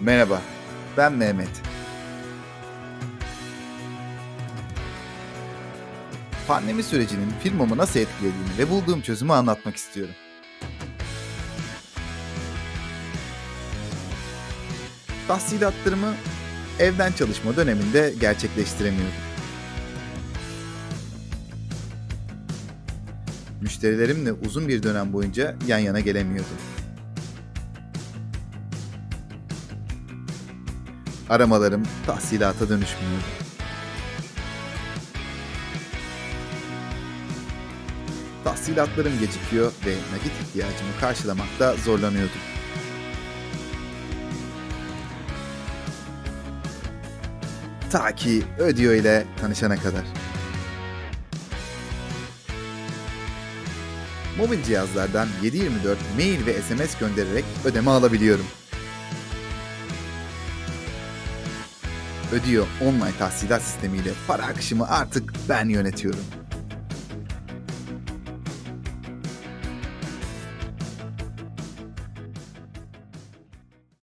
Merhaba, ben Mehmet. Pandemi sürecinin firmamı nasıl etkilediğini ve bulduğum çözümü anlatmak istiyorum. Tahsilatlarımı evden çalışma döneminde gerçekleştiremiyordum. Müşterilerimle uzun bir dönem boyunca yan yana gelemiyordum. Aramalarım tahsilata dönüşmüyordu. Tahsilatlarım gecikiyor ve nakit ihtiyacımı karşılamakta zorlanıyordum. Ta ki Ödüyor ile tanışana kadar. Mobil cihazlardan 7/24 mail ve SMS göndererek ödeme alabiliyorum. Ödüyor online tahsilat sistemiyle para akışımı artık ben yönetiyorum.